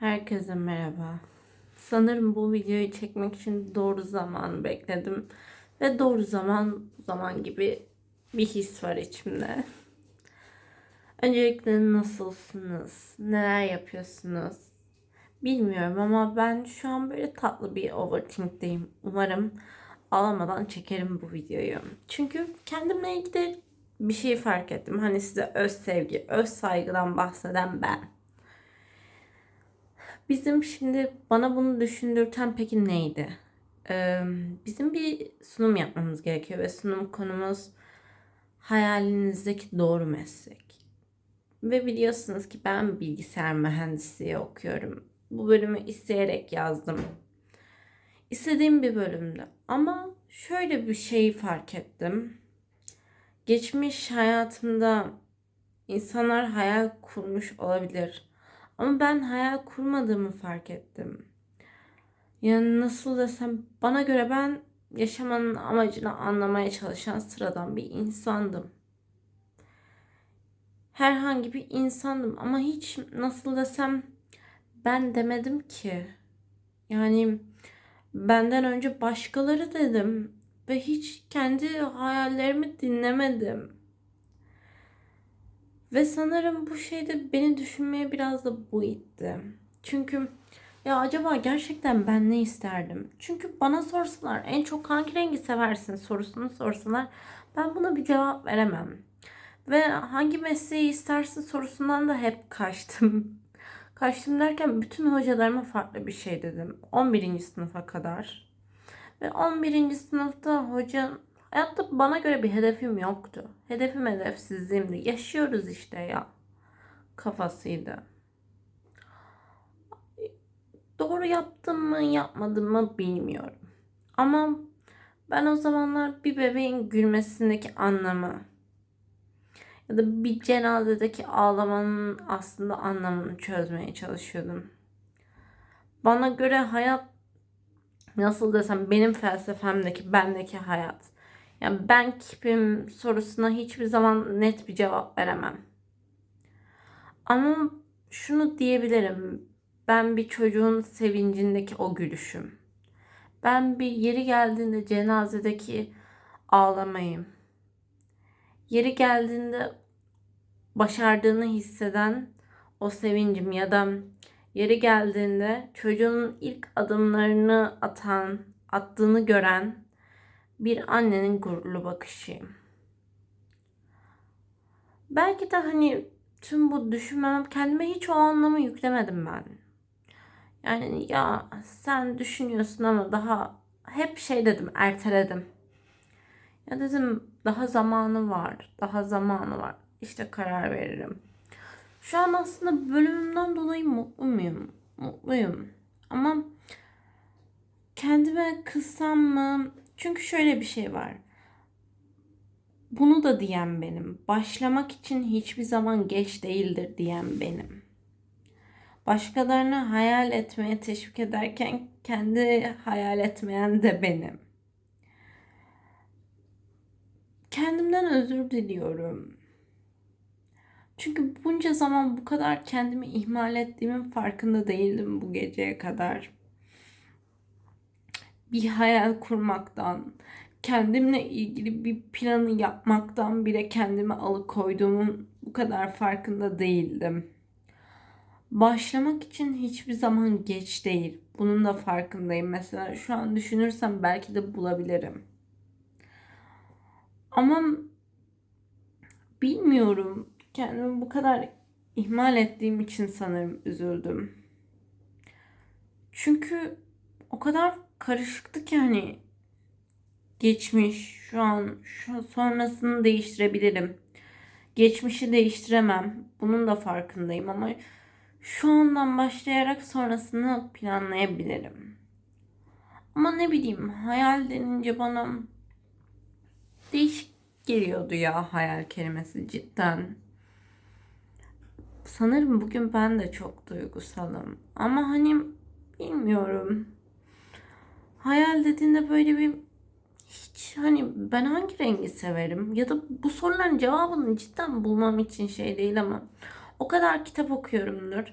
Herkese merhaba. Sanırım bu videoyu çekmek için doğru zaman bekledim. Ve doğru zaman zaman gibi bir his var içimde. Öncelikle nasılsınız? Neler yapıyorsunuz? Bilmiyorum ama ben şu an böyle tatlı bir overthink'teyim. Umarım ağlamadan çekerim bu videoyu. Çünkü kendimle ilgili bir şey fark ettim. Hani size öz sevgi, öz saygıdan bahseden ben. Bizim şimdi bana bunu düşündürten peki neydi? Ee, bizim bir sunum yapmamız gerekiyor ve sunum konumuz hayalinizdeki doğru meslek. Ve biliyorsunuz ki ben bilgisayar mühendisliği okuyorum. Bu bölümü isteyerek yazdım. İstediğim bir bölümdü. Ama şöyle bir şey fark ettim. Geçmiş hayatımda insanlar hayal kurmuş olabilir. Ama ben hayal kurmadığımı fark ettim. Yani nasıl desem bana göre ben yaşamanın amacını anlamaya çalışan sıradan bir insandım. Herhangi bir insandım ama hiç nasıl desem ben demedim ki. Yani benden önce başkaları dedim ve hiç kendi hayallerimi dinlemedim. Ve sanırım bu şey de beni düşünmeye biraz da bu itti. Çünkü ya acaba gerçekten ben ne isterdim? Çünkü bana sorsalar en çok hangi rengi seversin sorusunu sorsalar ben buna bir cevap veremem. Ve hangi mesleği istersin sorusundan da hep kaçtım. kaçtım derken bütün hocalarıma farklı bir şey dedim. 11. sınıfa kadar. Ve 11. sınıfta hoca Hayatta bana göre bir hedefim yoktu. Hedefim hedefsizliğimdi. Yaşıyoruz işte ya. Kafasıydı. Doğru yaptım mı yapmadım mı bilmiyorum. Ama ben o zamanlar bir bebeğin gülmesindeki anlamı ya da bir cenazedeki ağlamanın aslında anlamını çözmeye çalışıyordum. Bana göre hayat nasıl desem benim felsefemdeki bendeki hayat yani ben kimim sorusuna hiçbir zaman net bir cevap veremem. Ama şunu diyebilirim. Ben bir çocuğun sevincindeki o gülüşüm. Ben bir yeri geldiğinde cenazedeki ağlamayım. Yeri geldiğinde başardığını hisseden o sevincim ya da yeri geldiğinde çocuğun ilk adımlarını atan, attığını gören bir annenin gururlu bakışıyım. Belki de hani tüm bu düşünmem kendime hiç o anlamı yüklemedim ben. Yani ya sen düşünüyorsun ama daha hep şey dedim erteledim. Ya dedim daha zamanı var. Daha zamanı var. İşte karar veririm. Şu an aslında bölümümden dolayı mutlu muyum? Mutluyum. Ama kendime kızsam mı? Çünkü şöyle bir şey var. Bunu da diyen benim. Başlamak için hiçbir zaman geç değildir diyen benim. Başkalarını hayal etmeye teşvik ederken kendi hayal etmeyen de benim. Kendimden özür diliyorum. Çünkü bunca zaman bu kadar kendimi ihmal ettiğimin farkında değildim bu geceye kadar bir hayal kurmaktan, kendimle ilgili bir planı yapmaktan bile kendimi alıkoyduğumun bu kadar farkında değildim. Başlamak için hiçbir zaman geç değil. Bunun da farkındayım. Mesela şu an düşünürsem belki de bulabilirim. Ama bilmiyorum. Kendimi bu kadar ihmal ettiğim için sanırım üzüldüm. Çünkü o kadar karışıktı ki hani geçmiş, şu an, şu sonrasını değiştirebilirim. Geçmişi değiştiremem. Bunun da farkındayım ama şu andan başlayarak sonrasını planlayabilirim. Ama ne bileyim hayal denince bana değişik geliyordu ya hayal kelimesi cidden. Sanırım bugün ben de çok duygusalım. Ama hani bilmiyorum hayal dediğinde böyle bir hiç hani ben hangi rengi severim ya da bu soruların cevabını cidden bulmam için şey değil ama o kadar kitap okuyorumdur.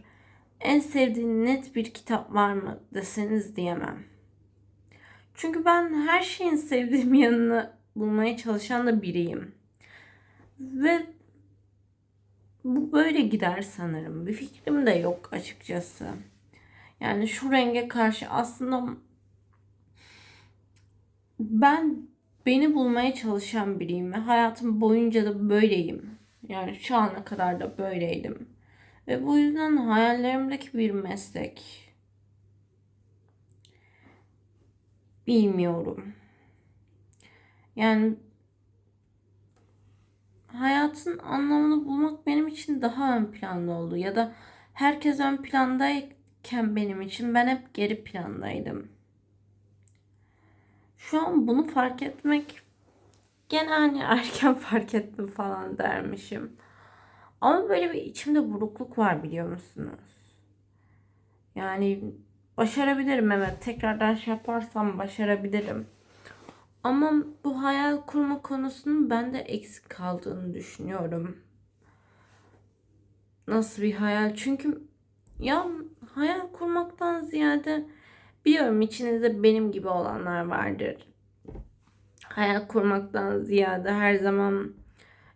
en sevdiğin net bir kitap var mı deseniz diyemem. Çünkü ben her şeyin sevdiğim yanını bulmaya çalışan da biriyim. Ve bu böyle gider sanırım. Bir fikrim de yok açıkçası. Yani şu renge karşı aslında ben beni bulmaya çalışan biriyim ve hayatım boyunca da böyleyim. Yani şu ana kadar da böyleydim. Ve bu yüzden hayallerimdeki bir meslek. Bilmiyorum. Yani hayatın anlamını bulmak benim için daha ön planda oldu. Ya da herkes ön plandayken benim için ben hep geri plandaydım. Şu an bunu fark etmek gene hani erken fark ettim falan dermişim. Ama böyle bir içimde burukluk var biliyor musunuz? Yani başarabilirim evet. Tekrardan şey yaparsam başarabilirim. Ama bu hayal kurma konusunun bende eksik kaldığını düşünüyorum. Nasıl bir hayal? Çünkü ya hayal kurmaktan ziyade biliyorum içinizde benim gibi olanlar vardır. Hayal kurmaktan ziyade her zaman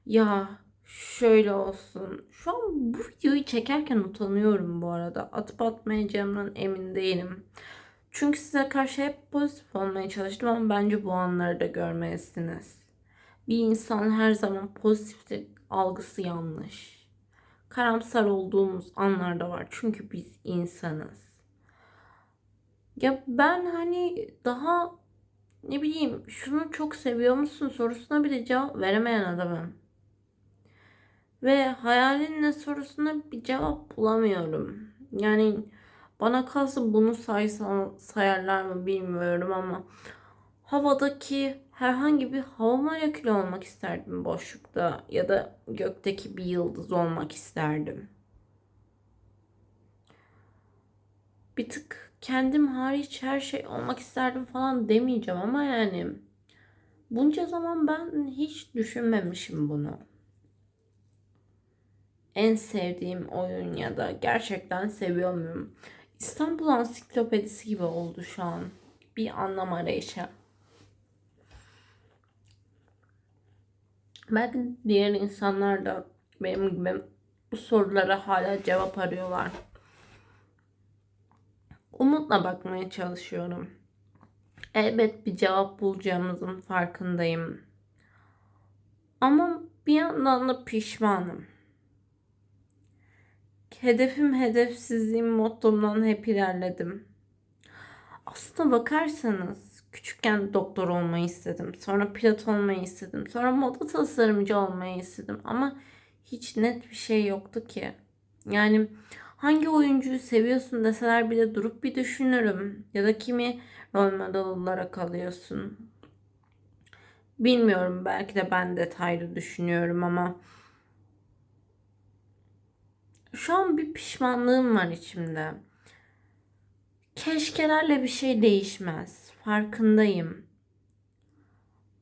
ya şöyle olsun. Şu an bu videoyu çekerken utanıyorum bu arada. Atıp atmayacağımdan emin değilim. Çünkü size karşı hep pozitif olmaya çalıştım ama bence bu anları da görmelisiniz. Bir insan her zaman pozitiftir algısı yanlış. Karamsar olduğumuz anlarda var. Çünkü biz insanız. Ya ben hani daha ne bileyim şunu çok seviyor musun sorusuna bile cevap veremeyen adamım. Ve hayalin ne sorusuna bir cevap bulamıyorum. Yani bana kalsa bunu saysa, sayarlar mı bilmiyorum ama havadaki herhangi bir hava molekülü olmak isterdim boşlukta ya da gökteki bir yıldız olmak isterdim. Bir tık kendim hariç her şey olmak isterdim falan demeyeceğim ama yani bunca zaman ben hiç düşünmemişim bunu en sevdiğim oyun ya da gerçekten seviyor muyum? İstanbul Ansiklopedisi gibi oldu şu an. Bir anlam arayışı. Belki diğer insanlar da benim gibi bu sorulara hala cevap arıyorlar. Umutla bakmaya çalışıyorum. Elbet bir cevap bulacağımızın farkındayım. Ama bir yandan da pişmanım. Hedefim hedefsizliğim mottomdan hep ilerledim. Aslında bakarsanız küçükken doktor olmayı istedim. Sonra pilot olmayı istedim. Sonra moda tasarımcı olmayı istedim. Ama hiç net bir şey yoktu ki. Yani hangi oyuncuyu seviyorsun deseler bile durup bir düşünürüm. Ya da kimi rol model olarak alıyorsun. Bilmiyorum belki de ben detaylı düşünüyorum ama şu an bir pişmanlığım var içimde. Keşkelerle bir şey değişmez. Farkındayım.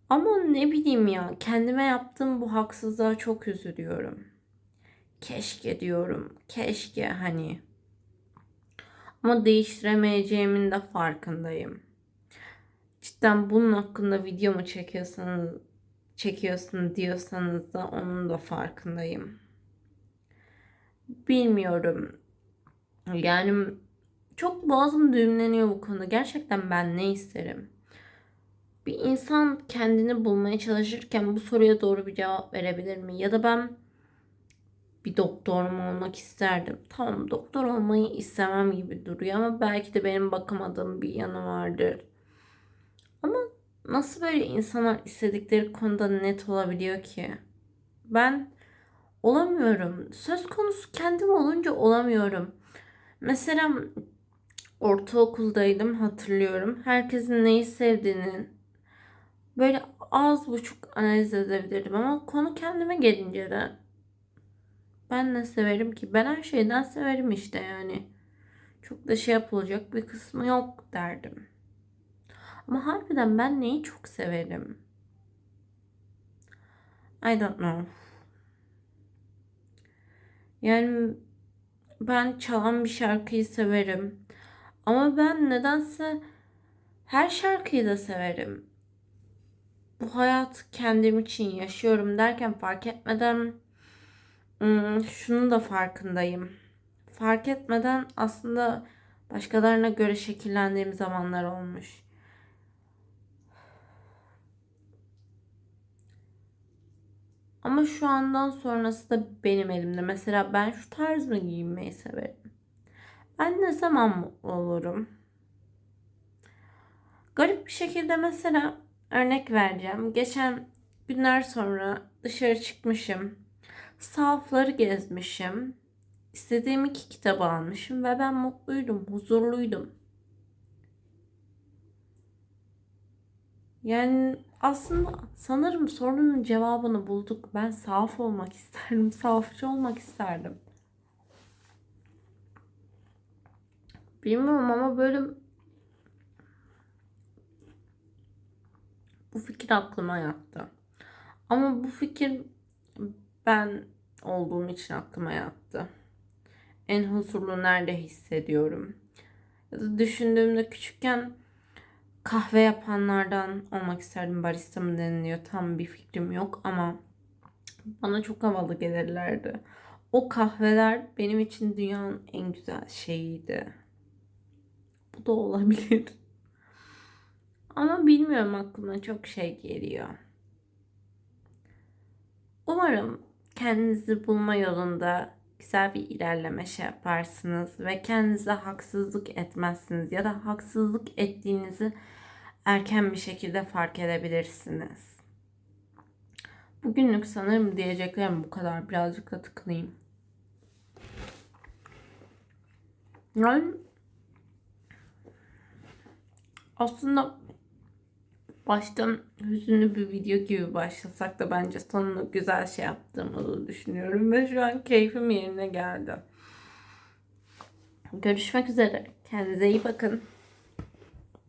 Ama ne bileyim ya kendime yaptığım bu haksızlığa çok üzülüyorum. Keşke diyorum. Keşke hani. Ama değiştiremeyeceğimin de farkındayım. Cidden bunun hakkında video mu çekiyorsanız çekiyorsun diyorsanız da onun da farkındayım bilmiyorum. Yani çok boğazım düğümleniyor bu konuda. Gerçekten ben ne isterim? Bir insan kendini bulmaya çalışırken bu soruya doğru bir cevap verebilir mi? Ya da ben bir doktor mu olmak isterdim? Tamam doktor olmayı istemem gibi duruyor ama belki de benim bakamadığım bir yanı vardır. Ama nasıl böyle insanlar istedikleri konuda net olabiliyor ki? Ben olamıyorum. Söz konusu kendim olunca olamıyorum. Mesela ortaokuldaydım hatırlıyorum. Herkesin neyi sevdiğini böyle az buçuk analiz edebilirdim ama konu kendime gelince de ben ne severim ki? Ben her şeyden severim işte yani. Çok da şey yapılacak bir kısmı yok derdim. Ama harbiden ben neyi çok severim? I don't know. Yani ben çalan bir şarkıyı severim. Ama ben nedense her şarkıyı da severim. Bu hayat kendim için yaşıyorum derken fark etmeden hmm, şunu da farkındayım. Fark etmeden aslında başkalarına göre şekillendiğim zamanlar olmuş. Ama şu andan sonrası da benim elimde. Mesela ben şu tarz mı giyinmeyi severim? Ben ne zaman mutlu olurum? Garip bir şekilde mesela örnek vereceğim. Geçen günler sonra dışarı çıkmışım. Sahafları gezmişim. İstediğim iki kitabı almışım ve ben mutluydum, huzurluydum. Yani aslında sanırım sorunun cevabını bulduk. Ben saf olmak isterdim, safçı olmak isterdim. Bilmiyorum ama böyle bu fikir aklıma yattı. Ama bu fikir ben olduğum için aklıma yattı. En huzurlu nerede hissediyorum? Ya da düşündüğümde küçükken kahve yapanlardan olmak isterdim. Barista mı deniliyor tam bir fikrim yok ama bana çok havalı gelirlerdi. O kahveler benim için dünyanın en güzel şeyiydi. Bu da olabilir. Ama bilmiyorum aklıma çok şey geliyor. Umarım kendinizi bulma yolunda güzel bir ilerleme şey yaparsınız ve kendinize haksızlık etmezsiniz ya da haksızlık ettiğinizi erken bir şekilde fark edebilirsiniz. Bugünlük sanırım diyeceklerim bu kadar. Birazcık da tıklayayım. Yani aslında baştan hüzünlü bir video gibi başlasak da bence sonunu güzel şey yaptığımızı düşünüyorum ve şu an keyfim yerine geldi. Görüşmek üzere. Kendinize iyi bakın.